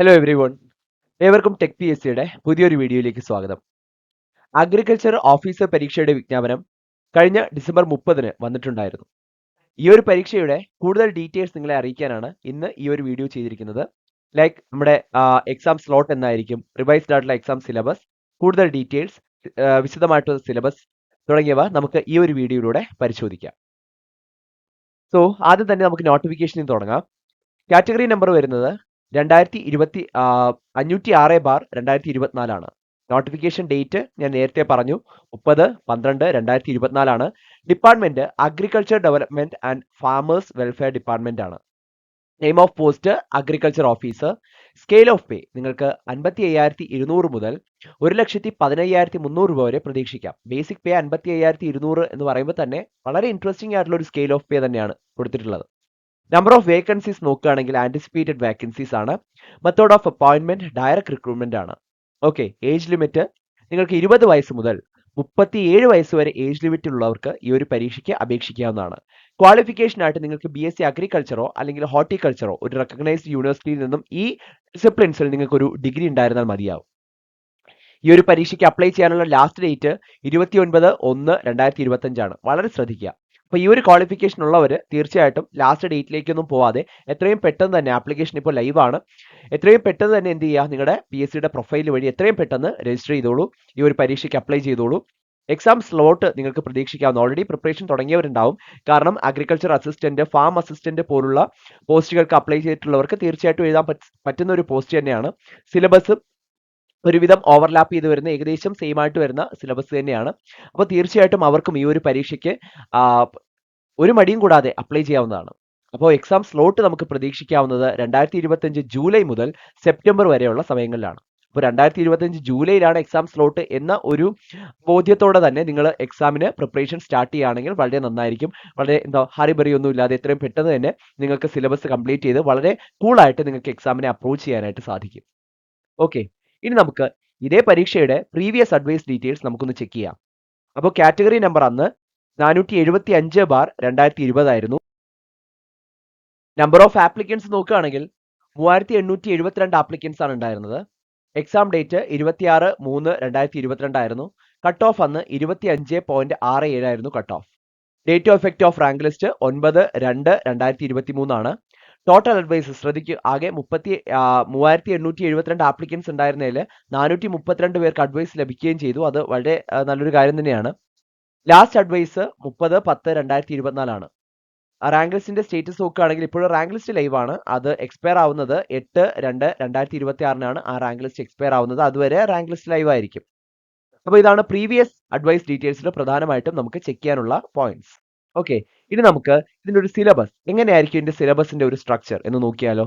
Hello everyone ഏവർക്കും tech P S സിയുടെ പുതിയൊരു വീഡിയോയിലേക്ക് സ്വാഗതം. അഗ്രികൾച്ചർ ഓഫീസർ പരീക്ഷയുടെ വിജ്ഞാപനം കഴിഞ്ഞ ഡിസംബർ മുപ്പതിന് വന്നിട്ടുണ്ടായിരുന്നു. ഈ ഒരു പരീക്ഷയുടെ കൂടുതൽ ഡീറ്റെയിൽസ് നിങ്ങളെ അറിയിക്കാനാണ് ഇന്ന് ഈ ഒരു വീഡിയോ ചെയ്തിരിക്കുന്നത്. ലൈക്ക് നമ്മുടെ എക്സാം സ്ലോട്ട് എന്നായിരിക്കും റിവൈസ്ഡ് ആയിട്ടുള്ള എക്സാം സിലബസ് കൂടുതൽ ഡീറ്റെയിൽസ് വിശദമായിട്ടുള്ള സിലബസ് തുടങ്ങിയവ നമുക്ക് ഈ ഒരു വീഡിയോയിലൂടെ പരിശോധിക്കാം. സോ ആദ്യം തന്നെ നമുക്ക് നോട്ടിഫിക്കേഷനിൽ തുടങ്ങാം. കാറ്റഗറി നമ്പർ വരുന്നത് രണ്ടായിരത്തി ഇരുപത്തി അഞ്ഞൂറ്റി ആറ് ബാർ രണ്ടായിരത്തി ഇരുപത്തിനാലാണ് നോട്ടിഫിക്കേഷൻ ഡേറ്റ് ഞാൻ നേരത്തെ പറഞ്ഞു. മുപ്പത് പന്ത്രണ്ട് രണ്ടായിരത്തി ഇരുപത്തിനാലാണ് department agriculture development and farmers welfare department ആണ്. Name of post agriculture officer scale of pay നിങ്ങൾക്ക് അൻപത്തി അയ്യായിരത്തി ഇരുന്നൂറ് മുതൽ ഒരു ലക്ഷത്തി പതിനയ്യായിരത്തി മുന്നൂറ് രൂപ വരെ പ്രതീക്ഷിക്കാം. ബേസിക് പേ അൻപത്തി അയ്യായിരത്തി ഇരുന്നൂറ് എന്ന് പറയുമ്പോൾ തന്നെ വളരെ ഇൻട്രസ്റ്റിംഗ് ആയിട്ടുള്ള ഒരു സ്കെയിൽ ഓഫ് പേ തന്നെയാണ് കൊടുത്തിട്ടുള്ളത്. നമ്പർ ഓഫ് വേക്കൻസീസ് നോക്കുകയാണെങ്കിൽ ആന്റിസിപ്പേറ്റഡ് വേക്കൻസീസ് ആണ്. Method of appointment direct recruitment ആണ്. ഓക്കെ ഏജ് ലിമിറ്റ് നിങ്ങൾക്ക് ഇരുപത് വയസ്സ് മുതൽ മുപ്പത്തിയേഴ് വയസ്സ് വരെ ഏജ് ലിമിറ്റ് ഉള്ളവർക്ക് ഈ ഒരു പരീക്ഷയ്ക്ക് അപേക്ഷിക്കാവുന്നതാണ്. ക്വാളിഫിക്കേഷൻ ആയിട്ട് നിങ്ങൾക്ക് ബി എസ് സി അഗ്രികൾച്ചറോ അല്ലെങ്കിൽ ഹോർട്ടിക്കൾച്ചറോ ഒരു റെക്കഗ്നൈസ്ഡ് യൂണിവേഴ്സിറ്റിയിൽ നിന്നും ഈ ഡിസിപ്ലിൻസിൽ നിങ്ങൾക്ക് ഒരു ഡിഗ്രി ഉണ്ടായിരുന്നാൽ മതിയാവും. ഈ ഒരു പരീക്ഷയ്ക്ക് അപ്ലൈ ചെയ്യാനുള്ള ലാസ്റ്റ് ഡേറ്റ് ഇരുപത്തി ഒൻപത് ഒന്ന് രണ്ടായിരത്തി ഇരുപത്തഞ്ചാണ്. വളരെ ശ്രദ്ധിക്കുക. അപ്പൊ ഈ ഒരു ക്വാളിഫിക്കേഷൻ ഉള്ളവർ തീർച്ചയായിട്ടും ലാസ്റ്റ് ഡേറ്റിലേക്കൊന്നും പോവാതെ എത്രയും പെട്ടെന്ന് തന്നെ ആപ്ലിക്കേഷൻ ഇപ്പോൾ ലൈവാണ് എത്രയും പെട്ടെന്ന് തന്നെ എന്ത് ചെയ്യുക? നിങ്ങളുടെ പി എസ് സിയുടെ പ്രൊഫൈൽ വഴി എത്രയും പെട്ടെന്ന് രജിസ്റ്റർ ചെയ്തോളൂ. ഈ ഒരു പരീക്ഷയ്ക്ക് അപ്ലൈ ചെയ്തോളൂ. എക്സാം സ്ലോട്ട് നിങ്ങൾക്ക് പ്രതീക്ഷിക്കാവുന്ന ഓൾറെഡി പ്രിപ്പറേഷൻ തുടങ്ങിയവരുണ്ടാവും. കാരണം അഗ്രികൾച്ചർ അസിസ്റ്റന്റ് ഫാം അസിസ്റ്റന്റ് പോലുള്ള പോസ്റ്റുകൾക്ക് അപ്ലൈ ചെയ്തിട്ടുള്ളവർക്ക് തീർച്ചയായിട്ടും എഴുതാൻ പറ്റുന്ന ഒരു പോസ്റ്റ് തന്നെയാണ്. സിലബസ് ഒരുവിധം ഓവർലാപ്പ് ചെയ്ത് വരുന്ന ഏകദേശം സെയിം ആയിട്ട് വരുന്ന സിലബസ് തന്നെയാണ്. അപ്പോൾ തീർച്ചയായിട്ടും അവർക്കും ഈ ഒരു പരീക്ഷയ്ക്ക് ഒരു മടിയും കൂടാതെ അപ്ലൈ ചെയ്യാവുന്നതാണ്. അപ്പോൾ എക്സാം സ്ലോട്ട് നമുക്ക് പ്രതീക്ഷിക്കാവുന്നത് രണ്ടായിരത്തി ഇരുപത്തഞ്ച് ജൂലൈ മുതൽ സെപ്റ്റംബർ വരെയുള്ള സമയങ്ങളിലാണ്. അപ്പോൾ രണ്ടായിരത്തി ഇരുപത്തഞ്ച് ജൂലൈയിലാണ് എക്സാം സ്ലോട്ട് എന്ന ഒരു ബോധ്യത്തോടെ തന്നെ നിങ്ങൾ എക്സാമിന് പ്രിപ്പറേഷൻ സ്റ്റാർട്ട് ചെയ്യുകയാണെങ്കിൽ വളരെ നന്നായിരിക്കും. വളരെ എന്താ ഹറിബറി ഒന്നും ഇല്ലാതെ എത്രയും പെട്ടെന്ന് തന്നെ നിങ്ങൾക്ക് സിലബസ് കംപ്ലീറ്റ് ചെയ്ത് വളരെ കൂളായിട്ട് നിങ്ങൾക്ക് എക്സാമിനെ അപ്രോച്ച് ചെയ്യാനായിട്ട് സാധിക്കും. ഓക്കെ ഇനി നമുക്ക് ഇതേ പരീക്ഷയുടെ പ്രീവിയസ് അഡ്വൈസ് ഡീറ്റെയിൽസ് നമുക്കൊന്ന് ചെക്ക് ചെയ്യാം. അപ്പോൾ കാറ്റഗറി നമ്പർ അന്ന് നാനൂറ്റി എഴുപത്തി അഞ്ച് ബാർ രണ്ടായിരത്തി ഇരുപതായിരുന്നു നമ്പർ ഓഫ് ആപ്ലിക്കൻസ് നോക്കുകയാണെങ്കിൽ മൂവായിരത്തി എണ്ണൂറ്റി എഴുപത്തിരണ്ട് ആപ്ലിക്കൻസ് ആണ് ഉണ്ടായിരുന്നത്. എക്സാം ഡേറ്റ് ഇരുപത്തിയാറ് മൂന്ന് രണ്ടായിരത്തി ഇരുപത്തിരണ്ടായിരുന്നു കട്ട് ഓഫ് അന്ന് ഇരുപത്തി അഞ്ച് പോയിന്റ് ആറ് ഏഴായിരുന്നു cut off date of effect of rank list ഒൻപത് രണ്ട് രണ്ടായിരത്തി ഇരുപത്തി മൂന്നാണ് ടോട്ടൽ അഡ്വൈസ് ശ്രദ്ധിക്കുക ആകെ മുപ്പത്തി മൂവായിരത്തി എണ്ണൂറ്റി എഴുപത്തിരണ്ട് ആപ്ലിക്കൻസ് ഉണ്ടായിരുന്നതിൽ നാനൂറ്റി മുപ്പത്തിരണ്ട് പേർക്ക് അഡ്വൈസ് ലഭിക്കുകയും ചെയ്തു. അത് വളരെ നല്ലൊരു കാര്യം തന്നെയാണ്. ലാസ്റ്റ് അഡ്വൈസ് മുപ്പത് പത്ത് രണ്ടായിരത്തി ഇരുപത്തിനാലാണ്. റാങ്ക് ലിസ്റ്റിന്റെ സ്റ്റേറ്റസ് നോക്കുകയാണെങ്കിൽ ഇപ്പോഴും റാങ്ക് ലിസ്റ്റ് ലൈവ് ആണ്. അത് എക്സ്പയർ ആവുന്നത് എട്ട് രണ്ട് രണ്ടായിരത്തി ഇരുപത്തി ആറിനാണ് ആ റാങ്ക് ലിസ്റ്റ് എക്സ്പയർ ആവുന്നത്. അതുവരെ റാങ്ക് ലിസ്റ്റ് ലൈവ് ആയിരിക്കും. അപ്പോൾ ഇതാണ് പ്രീവിയസ് അഡ്വൈസ് ഡീറ്റെയിൽസിൽ പ്രധാനമായിട്ടും നമുക്ക് ചെക്ക് ചെയ്യാനുള്ള പോയിന്റ്സ് ഓക്കെ ഇനി നമുക്ക് ഇതിന്റെ ഒരു സിലബസ് എങ്ങനെയായിരിക്കും ഇതിന്റെ സിലബസിന്റെ ഒരു സ്ട്രക്ചർ എന്ന് നോക്കിയാലോ?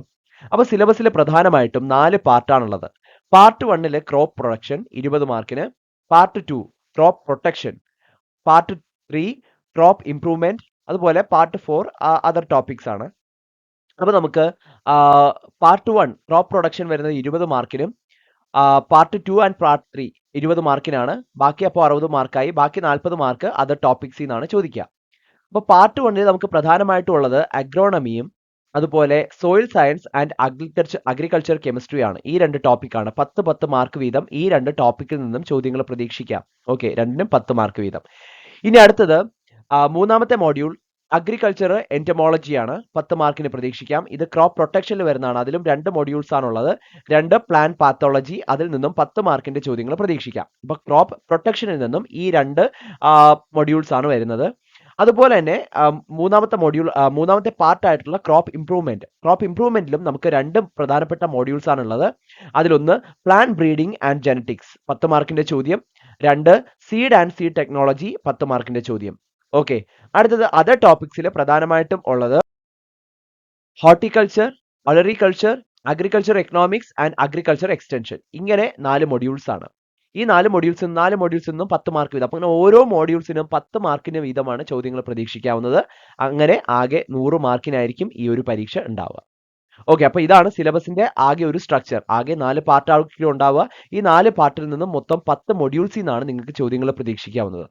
അപ്പോൾ സിലബസിൽ പ്രധാനമായിട്ടും നാല് പാർട്ടാണുള്ളത് പാർട്ട് വണ്ണിൽ ക്രോപ്പ് പ്രൊഡക്ഷൻ ഇരുപത് മാർക്കിന് part two crop protection part three crop improvement അതുപോലെ പാർട്ട് ഫോർ അതർ ടോപ്പിക്സ് ആണ്. അപ്പോൾ നമുക്ക് പാർട്ട് വൺ ക്രോപ്പ് പ്രൊഡക്ഷൻ വരുന്നത് ഇരുപത് മാർക്കിനും part two and part three ഇരുപത് മാർക്കിനാണ് ബാക്കി അപ്പോൾ അറുപത് മാർക്കായി ബാക്കി നാൽപ്പത് മാർക്ക് അതർ ടോപ്പിക്സിൽ നിന്നാണ് ചോദിക്കുക. അപ്പോൾ പാർട്ട് വണ്ണിൽ നമുക്ക് പ്രധാനമായിട്ടും ഉള്ളത് അഗ്രോണമിയും അതുപോലെ soil science and agriculture agriculture കെമിസ്ട്രിയാണ് ഈ രണ്ട് ടോപ്പിക്കാണ് പത്ത് പത്ത് മാർക്ക് വീതം ഈ രണ്ട് ടോപ്പിക്കിൽ നിന്നും ചോദ്യങ്ങൾ പ്രതീക്ഷിക്കാം. ഓക്കെ രണ്ടിനും പത്ത് മാർക്ക് വീതം. ഇനി അടുത്തത് മൂന്നാമത്തെ മോഡ്യൂൾ അഗ്രികൾച്ചർ എന്റമോളജിയാണ് പത്ത് മാർക്കിന് പ്രതീക്ഷിക്കാം. ഇത് ക്രോപ്പ് പ്രൊട്ടക്ഷനിൽ വരുന്നതാണ്. അതിലും രണ്ട് മൊഡ്യൂൾസ് ആണുള്ളത്. രണ്ട് പ്ലാൻ പാത്തോളജി അതിൽ നിന്നും പത്ത് മാർക്കിന്റെ ചോദ്യങ്ങൾ പ്രതീക്ഷിക്കാം. അപ്പൊ ക്രോപ്പ് പ്രൊട്ടക്ഷനിൽ നിന്നും ഈ രണ്ട് മൊഡ്യൂൾസ് ആണ് വരുന്നത്. അതുപോലെ തന്നെ മൂന്നാമത്തെ മോഡ്യൂൾ മൂന്നാമത്തെ പാർട്ട് ആയിട്ടുള്ള ക്രോപ്പ് ഇംപ്രൂവ്മെന്റ് ക്രോപ്പ് ഇംപ്രൂവ്മെന്റിലും നമുക്ക് രണ്ട് പ്രധാനപ്പെട്ട മോഡ്യൂൾസ് ആണുള്ളത്. അതിലൊന്ന് പ്ലാൻ ബ്രീഡിംഗ് ആൻഡ് ജനറ്റിക്സ് പത്ത് മാർക്കിന്റെ ചോദ്യം. രണ്ട് സീഡ് ആൻഡ് സീഡ് ടെക്നോളജി പത്ത് മാർക്കിന്റെ ചോദ്യം. ഓക്കെ അടുത്തത് അതർ ടോപ്പിക്സിൽ പ്രധാനമായിട്ടും ഉള്ളത് horticulture olericulture agriculture economics and agriculture extension ഇങ്ങനെ നാല് മൊഡ്യൂൾസ് ആണ്. ഈ നാല് മൊഡ്യൂൾസ് നാല് മോഡ്യൂൾസിൽ നിന്നും പത്ത് മാർക്ക് വീതം. അങ്ങനെ ഓരോ മോഡ്യൂൾസിനും പത്ത് മാർക്കിന് വീതമാണ് ചോദ്യങ്ങൾ പ്രതീക്ഷിക്കാവുന്നത്. അങ്ങനെ ആകെ നൂറ് മാർക്കിനായിരിക്കും ഈ ഒരു പരീക്ഷ ഉണ്ടാവുക. ഓക്കെ അപ്പൊ ഇതാണ് സിലബസിന്റെ ആകെ ഒരു സ്ട്രക്ചർ ആകെ നാല് പാർട്ടായിരിക്കും ഉണ്ടാവുക. ഈ നാല് പാർട്ടിൽ നിന്നും മൊത്തം പത്ത് മൊഡ്യൂൾസിൽ നിന്നാണ് നിങ്ങൾക്ക് ചോദ്യങ്ങൾ പ്രതീക്ഷിക്കാവുന്നത്.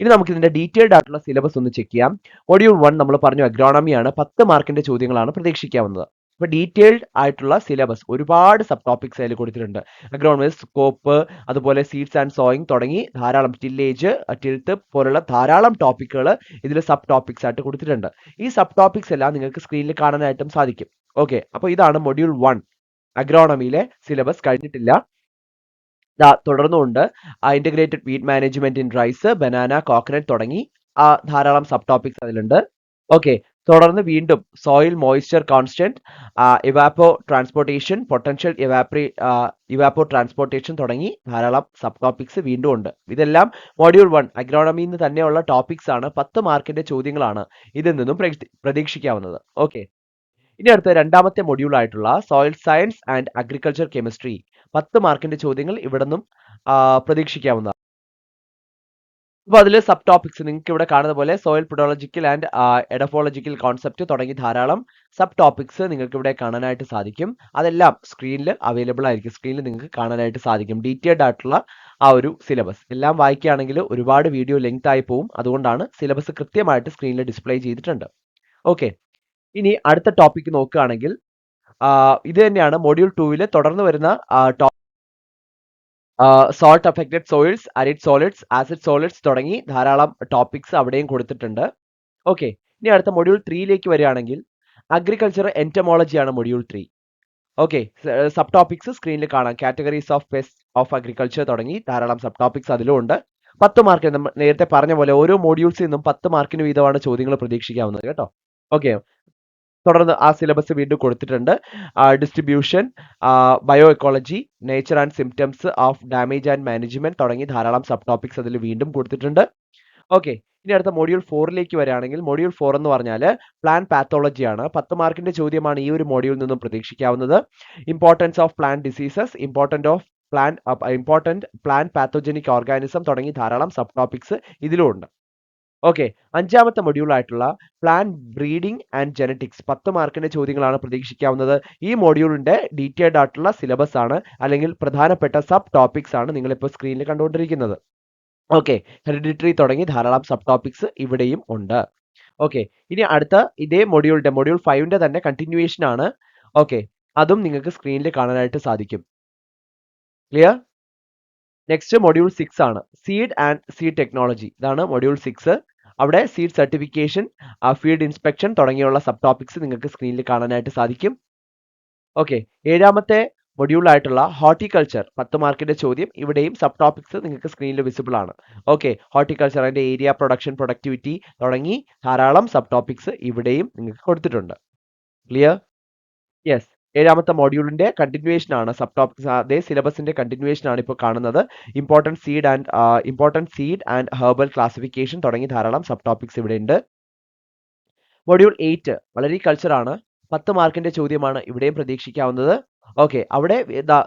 ഇനി നമുക്ക് ഇതിന്റെ ഡീറ്റെയിൽഡ് ആയിട്ടുള്ള സിലബസ് ഒന്ന് ചെക്ക് ചെയ്യാം. മൊഡ്യൂൾ വൺ നമ്മൾ പറഞ്ഞു അഗ്രോണമിയാണ് പത്ത് മാർക്കിന്റെ ചോദ്യങ്ങളാണ് പ്രതീക്ഷിക്കാവുന്നത്. ഇപ്പൊ ഡീറ്റെയിൽഡ് ആയിട്ടുള്ള സിലബസ് ഒരുപാട് സബ് ടോപ്പിക്സ് അതിൽ കൊടുത്തിട്ടുണ്ട് അഗ്രോണമി സ്കോപ്പ് അതുപോലെ സീഡ്സ് ആൻഡ് സോയിങ് തുടങ്ങി ധാരാളം ടില്ലേജ് ടിൽത്ത് പോലുള്ള ധാരാളം ടോപ്പിക്കുകൾ ഇതിൽ സബ് ടോപ്പിക്സ് ആയിട്ട് കൊടുത്തിട്ടുണ്ട്. ഈ സബ് ടോപ്പിക്സ് എല്ലാം നിങ്ങൾക്ക് സ്ക്രീനിൽ കാണാനായിട്ടും സാധിക്കും. ഓക്കെ അപ്പോൾ ഇതാണ് മൊഡ്യൂൾ വൺ അഗ്രോണമിയിലെ സിലബസ് കഴിഞ്ഞിട്ടില്ല. തുടർന്നുകൊണ്ട് integrated weed management in rice banana coconut തുടങ്ങി ധാരാളം സബ് ടോപ്പിക്സ് അതിലുണ്ട്. ഓക്കെ തുടർന്ന് വീണ്ടും soil moisture constant evapotranspiration potential ഇവാപ്രി ഇവാപ്പോ transportation തുടങ്ങി ധാരാളം സബ് ടോപ്പിക്സ് വീണ്ടും ഉണ്ട്. ഇതെല്ലാം മോഡ്യൂൾ വൺ അഗ്രോണമിയിൽ തന്നെയുള്ള ടോപ്പിക്സ് ആണ് പത്ത് മാർക്കിന്റെ ചോദ്യങ്ങളാണ് ഇതിൽ നിന്നും പ്രതീ- പ്രതീക്ഷിക്കാവുന്നത്. ഓക്കെ ഇനി അടുത്ത രണ്ടാമത്തെ മൊഡ്യൂൾ ആയിട്ടുള്ള soil science and agriculture chemistry പത്ത് മാർക്കിന്റെ ചോദ്യങ്ങൾ ഇവിടെ നിന്നും പ്രതീക്ഷിക്കാവുന്നതാണ്. അപ്പോൾ അതിൽ സബ് ടോപ്പിക്സ് നിങ്ങൾക്ക് ഇവിടെ കാണുന്ന പോലെ soil pedological and edaphological concept തുടങ്ങി ധാരാളം സബ് ടോപ്പിക്സ് നിങ്ങൾക്ക് ഇവിടെ കാണാനായിട്ട് സാധിക്കും. അതെല്ലാം സ്ക്രീനിൽ അവൈലബിൾ ആയിരിക്കും. സ്ക്രീനിൽ നിങ്ങൾക്ക് കാണാനായിട്ട് സാധിക്കും. ഡീറ്റെയിൽഡ് ആയിട്ടുള്ള ആ ഒരു സിലബസ് എല്ലാം വായിക്കുകയാണെങ്കിൽ ഒരുപാട് വീഡിയോ ലെങ്ത് ആയി പോവും. അതുകൊണ്ടാണ് സിലബസ് കൃത്യമായിട്ട് സ്ക്രീനിൽ ഡിസ്പ്ലേ ചെയ്തിട്ടുണ്ട്. ഓക്കെ ഇനി അടുത്ത ടോപ്പിക് നോക്കുകയാണെങ്കിൽ ഇത് തന്നെയാണ് മൊഡ്യൂൾ ടൂവിൽ തുടർന്ന് വരുന്ന salt affected soils arid solids acid solids തുടങ്ങി ധാരാളം ടോപ്പിക്സ് അവിടെയും കൊടുത്തിട്ടുണ്ട്. ഓക്കെ ഇനി അടുത്ത മൊഡ്യൂൾ ത്രീയിലേക്ക് വരികയാണെങ്കിൽ agriculture എന്റമോളജിയാണ് module three okay sub topics സ്ക്രീനിൽ കാണാം. Categories of pest of agriculture തുടങ്ങി ധാരാളം സബ് ടോപ്പിക്സ് അതിലും ഉണ്ട്. പത്ത് മാർക്ക് നമ്മൾ നേരത്തെ പറഞ്ഞ പോലെ ഓരോ മോഡ്യൂൾസിൽ നിന്നും പത്ത് മാർക്കിന് വീതമാണ് ചോദ്യങ്ങൾ പ്രതീക്ഷിക്കാവുന്നത് കേട്ടോ. ഓക്കെ തുടർന്ന് ആ സിലബസ് വീണ്ടും കൊടുത്തിട്ടുണ്ട്. Distribution bio ecology nature and symptoms of damage and management തുടങ്ങി ധാരാളം സബ് ടോപ്പിക്സ് അതിൽ വീണ്ടും കൊടുത്തിട്ടുണ്ട്. ഓക്കെ ഇനി അടുത്ത മൊഡ്യൂൾ ഫോറിലേക്ക് വരികയാണെങ്കിൽ മോഡ്യൂൾ ഫോർ എന്ന് പറഞ്ഞാൽ പ്ലാൻ പാത്തോളജിയാണ് പത്ത് മാർക്കിന്റെ ചോദ്യമാണ് ഈ ഒരു മോഡ്യൂളിൽ നിന്നും പ്രതീക്ഷിക്കാവുന്നത്. Importance of plan diseases important of plan important plan pathogenic organism തുടങ്ങി ധാരാളം സബ് ടോപ്പിക്സ് ഇതിലും ഉണ്ട് ഓക്കെ അഞ്ചാമത്തെ മൊഡ്യൂൾ ആയിട്ടുള്ള പ്ലാൻ ബ്രീഡിംഗ് ആൻഡ് ജനറ്റിക്സ് പത്ത് മാർക്കിന്റെ ചോദ്യങ്ങളാണ് പ്രതീക്ഷിക്കാവുന്നത്. ഈ മൊഡ്യൂളിന്റെ ഡീറ്റെയിൽഡ് ആയിട്ടുള്ള സിലബസ് ആണ് അല്ലെങ്കിൽ പ്രധാനപ്പെട്ട സബ് ടോപ്പിക്സ് ആണ് നിങ്ങളിപ്പോൾ സ്ക്രീനിൽ കണ്ടുകൊണ്ടിരിക്കുന്നത്. ഓക്കെ ഹെറിഡിറ്ററി തുടങ്ങി ധാരാളം സബ് ടോപ്പിക്സ് ഇവിടെയും ഉണ്ട്. ഓക്കെ ഇനി അടുത്ത ഇതേ മൊഡ്യൂളിന്റെ മൊഡ്യൂൾ ഫൈവിന്റെ തന്നെ കണ്ടിന്യൂവേഷൻ ആണ്. ഓക്കെ അതും നിങ്ങൾക്ക് സ്ക്രീനിൽ കാണാനായിട്ട് സാധിക്കും. ക്ലിയർ നെക്സ്റ്റ് മൊഡ്യൂൾ സിക്സ് ആണ്. സീഡ് ആൻഡ് സീഡ് ടെക്നോളജി ഇതാണ് മൊഡ്യൂൾ സിക്സ് അവിടെ സീഡ് സർട്ടിഫിക്കേഷൻ ഫീൽഡ് ഇൻസ്പെക്ഷൻ തുടങ്ങിയുള്ള സബ് ടോപ്പിക്സ് നിങ്ങൾക്ക് സ്ക്രീനിൽ കാണാനായിട്ട് സാധിക്കും. ഓക്കെ ഏഴാമത്തെ മൊഡ്യൂൾ ആയിട്ടുള്ള ഹോർട്ടിക്കൾച്ചർ പത്ത് മാർക്കിന്റെ ചോദ്യം ഇവിടെയും സബ് ടോപ്പിക്സ് നിങ്ങൾക്ക് സ്ക്രീനിൽ വിസിബിൾ ആണ്. ഓക്കെ ഹോർട്ടിക്കൾച്ചർ അതിന്റെ ഏരിയ പ്രൊഡക്ഷൻ പ്രൊഡക്ടിവിറ്റി തുടങ്ങി ധാരാളം സബ് ടോപ്പിക്സ് ഇവിടെയും നിങ്ങൾക്ക് കൊടുത്തിട്ടുണ്ട്. ക്ലിയർ യെസ് ഏഴാമത്തെ മോഡ്യൂളിന്റെ കണ്ടിന്യൂവേഷൻ ആണ് സബ് ടോപ്പിക്സ് അതേ സിലബസിന്റെ കണ്ടിന്യൂവേഷൻ ആണ് ഇപ്പോൾ കാണുന്നത്. Important seed and important seed and herbal classification തുടങ്ങി ധാരാളം സബ് ടോപ്പിക്സ് ഇവിടെ ഉണ്ട്. മോഡ്യൂൾ എയ്റ്റ് വളരെ കൾച്ചറാണ് പത്ത് മാർക്കിന്റെ ചോദ്യമാണ് ഇവിടെയും പ്രതീക്ഷിക്കാവുന്നത്. ഓക്കെ അവിടെ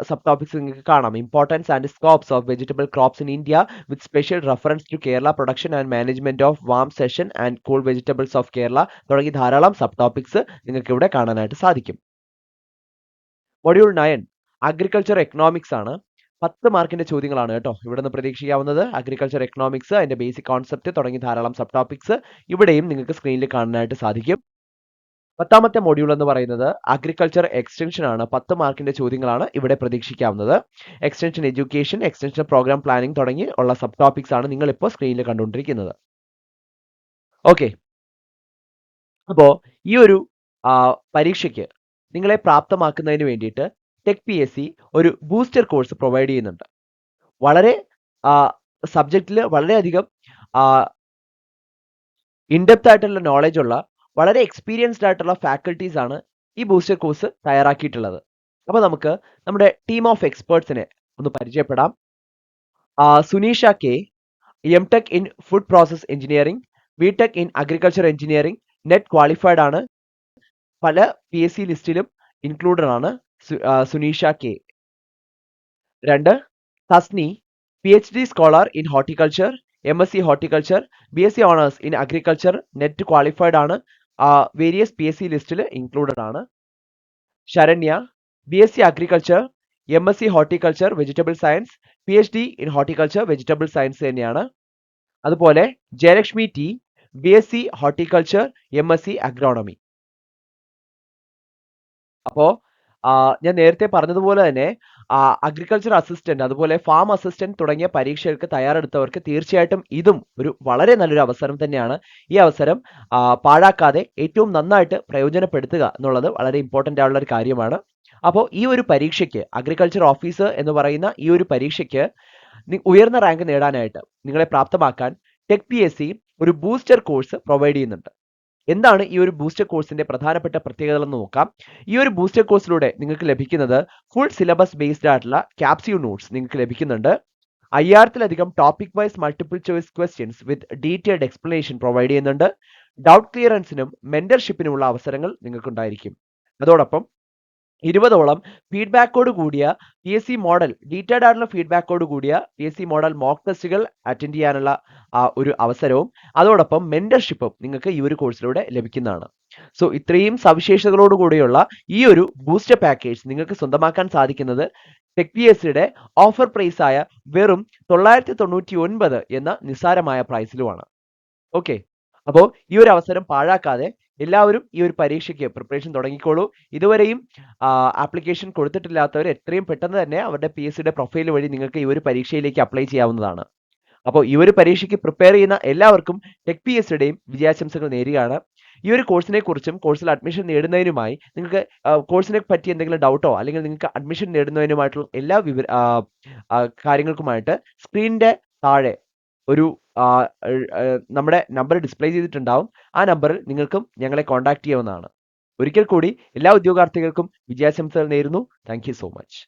സബ് ടോപ്പിക്സ് നിങ്ങൾക്ക് കാണാം. Importance and scopes of vegetable crops in India with special reference to Kerala production and management of warm season and cool vegetables of Kerala തുടങ്ങി ധാരാളം സബ് ടോപ്പിക്സ് നിങ്ങൾക്ക് ഇവിടെ കാണാനായിട്ട് സാധിക്കും. മൊഡ്യൂൾ നയൻ അഗ്രികൾച്ചർ എക്കണോമിക്സ് ആണ്. പത്ത് മാർക്കിന്റെ ചോദ്യങ്ങളാണ് കേട്ടോ ഇവിടെ നിന്ന് പ്രതീക്ഷിക്കാവുന്നത്. അഗ്രികൾച്ചർ എക്കണോമിക്സ് അതിന്റെ ബേസിക് കോൺസെപ്റ്റ് തുടങ്ങി ധാരാളം സബ് ടോപ്പിക്സ് ഇവിടെയും നിങ്ങൾക്ക് സ്ക്രീനിൽ കാണാനായിട്ട് സാധിക്കും. പത്താമത്തെ മൊഡ്യൂൾ എന്ന് പറയുന്നത് അഗ്രികൾച്ചർ എക്സ്റ്റൻഷൻ ആണ്. പത്ത് മാർക്കിന്റെ ചോദ്യങ്ങളാണ് ഇവിടെ പ്രതീക്ഷിക്കാവുന്നത്. Extension education extension programme planning തുടങ്ങി ഉള്ള സബ് ടോപ്പിക്സ് ആണ് നിങ്ങൾ ഇപ്പോൾ സ്ക്രീനിൽ കണ്ടുകൊണ്ടിരിക്കുന്നത്. ഓക്കെ അപ്പോൾ ഈ ഒരു പരീക്ഷയ്ക്ക് നിങ്ങളെ പ്രാപ്തമാക്കുന്നതിന് വേണ്ടിയിട്ട് ടെക് പി എസ് സി ഒരു ബൂസ്റ്റർ കോഴ്സ് പ്രൊവൈഡ് ചെയ്യുന്നുണ്ട്. വളരെ സബ്ജക്റ്റിൽ വളരെയധികം ഇൻഡെപ്ത് ആയിട്ടുള്ള നോളജ് ഉള്ള വളരെ എക്സ്പീരിയൻസ്ഡ് ആയിട്ടുള്ള ഫാക്കൽറ്റീസ് ആണ് ഈ ബൂസ്റ്റർ കോഴ്സ് തയ്യാറാക്കിയിട്ടുള്ളത്. അപ്പോൾ നമുക്ക് നമ്മുടെ ടീം ഓഫ് എക്സ്പേർട്സിനെ ഒന്ന് പരിചയപ്പെടാം. Suneesha K M Tech in food process engineering B Tech in agriculture engineering NET qualified ആണ്. പല പി എസ് സി ലിസ്റ്റിലും ഇൻക്ലൂഡഡ് ആണ് സുനീഷ കെ രണ്ട് Thasni P H D scholar in horticulture M S C horticulture B S C honours in agriculture NET qualified ആണ്. Various P S C ലിസ്റ്റിൽ included ആണ്. Saranya B S C agriculture M S C horticulture vegetable science P H D in horticulture vegetable science തന്നെയാണ്. അതുപോലെ Jayalakshmi T B S C horticulture M S C agronomy അപ്പോൾ ഞാൻ നേരത്തെ പറഞ്ഞതുപോലെ തന്നെ agriculture assistant അതുപോലെ farm assistant തുടങ്ങിയ പരീക്ഷകൾക്ക് തയ്യാറെടുത്തവർക്ക് തീർച്ചയായിട്ടും ഇതും ഒരു വളരെ നല്ലൊരു അവസരം തന്നെയാണ്. ഈ അവസരം പാഴാക്കാതെ ഏറ്റവും നന്നായിട്ട് പ്രയോജനപ്പെടുത്തുക എന്നുള്ളത് വളരെ ഇമ്പോർട്ടന്റ് ആയുള്ള ഒരു കാര്യമാണ്. അപ്പോൾ ഈ ഒരു പരീക്ഷയ്ക്ക് അഗ്രികൾച്ചർ ഓഫീസർ എന്ന് പറയുന്ന ഈ ഒരു പരീക്ഷയ്ക്ക് ഉയർന്ന റാങ്ക് നേടാനായിട്ട് നിങ്ങളെ പ്രാപ്തമാക്കാൻ ടെക് പി എസ് സി ഒരു ബൂസ്റ്റർ കോഴ്സ് പ്രൊവൈഡ് ചെയ്യുന്നുണ്ട്. എന്താണ് ഈ ഒരു ബൂസ്റ്റർ കോഴ്സിന്റെ പ്രധാനപ്പെട്ട പ്രത്യേകത എന്ന് നോക്കാം. ഈ ഒരു ബൂസ്റ്റർ കോഴ്സിലൂടെ നിങ്ങൾക്ക് ലഭിക്കുന്നത് ഫുൾ സിലബസ് ബേസ്ഡ് ആയിട്ടുള്ള ക്യാപ്സ്യൂ നോട്ട്സ് നിങ്ങൾക്ക് ലഭിക്കുന്നുണ്ട്. അയ്യായിരത്തിലധികം topic wise multiple choice questions with detailed explanation provide ചെയ്യുന്നുണ്ട്. ഡൗട്ട് ക്ലിയറൻസിനും മെന്റർഷിപ്പിനുമുള്ള അവസരങ്ങൾ നിങ്ങൾക്കുണ്ടായിരിക്കും. അതോടൊപ്പം ഇരുപതോളം ഫീഡ്ബാക്കോട് കൂടിയ P S C model detailed ആയിട്ടുള്ള ഫീഡ്ബാക്കോട് കൂടിയ P S C model mock ടെസ്റ്റുകൾ അറ്റൻഡ് ചെയ്യാനുള്ള ഒരു അവസരവും അതോടൊപ്പം മെന്റർഷിപ്പും നിങ്ങൾക്ക് ഈ ഒരു കോഴ്സിലൂടെ ലഭിക്കുന്നതാണ്. സോ ഇത്രയും സവിശേഷതകളോട് കൂടിയുള്ള ഈ ഒരു ബൂസ്റ്റർ പാക്കേജ് നിങ്ങൾക്ക് സ്വന്തമാക്കാൻ സാധിക്കുന്നത് ടെക് പി എസ് സിയുടെ ഓഫർ പ്രൈസ് ആയ വെറും തൊള്ളായിരത്തി തൊണ്ണൂറ്റി ഒൻപത് എന്ന നിസ്സാരമായ പ്രൈസിലുമാണ് ഓക്കെ അപ്പോൾ ഈ ഒരു അവസരം പാഴാക്കാതെ എല്ലാവരും ഈ ഒരു പരീക്ഷയ്ക്ക് പ്രിപ്പറേഷൻ തുടങ്ങിക്കോളൂ. ഇതുവരെയും ആപ്ലിക്കേഷൻ കൊടുത്തിട്ടില്ലാത്തവർ എത്രയും പെട്ടെന്ന് തന്നെ അവരുടെ പി എസ് സിയുടെ പ്രൊഫൈൽ വഴി നിങ്ങൾക്ക് ഈ ഒരു പരീക്ഷയിലേക്ക് അപ്ലൈ ചെയ്യാവുന്നതാണ്. അപ്പോൾ ഈ ഒരു പരീക്ഷയ്ക്ക് പ്രിപ്പയർ ചെയ്യുന്ന എല്ലാവർക്കും ടെക് പി എസ് സിയുടെയും വിജയാശംസകൾ നേരുകയാണ്. ഈ ഒരു കോഴ്സിനെ കുറിച്ചും കോഴ്സിൽ അഡ്മിഷൻ നേടുന്നതിനുമായി നിങ്ങൾക്ക് കോഴ്സിനെ പറ്റി എന്തെങ്കിലും ഡൗട്ടോ അല്ലെങ്കിൽ നിങ്ങൾക്ക് അഡ്മിഷൻ നേടുന്നതിനുമായിട്ടുള്ള എല്ലാ വിവര കാര്യങ്ങൾക്കുമായിട്ട് സ്ക്രീനിന്റെ താഴെ ഒരു നമ്മുടെ നമ്പർ ഡിസ്പ്ലേ ചെയ്തിട്ടുണ്ടാവും. ആ നമ്പറിൽ നിങ്ങൾക്കും ഞങ്ങളെ കോൺടാക്ട് ചെയ്യാവുന്നതാണ്. ഒരിക്കൽ കൂടി എല്ലാ ഉദ്യോഗാർത്ഥികൾക്കും വിജയാശംസകൾ നേരുന്നു. Thank so much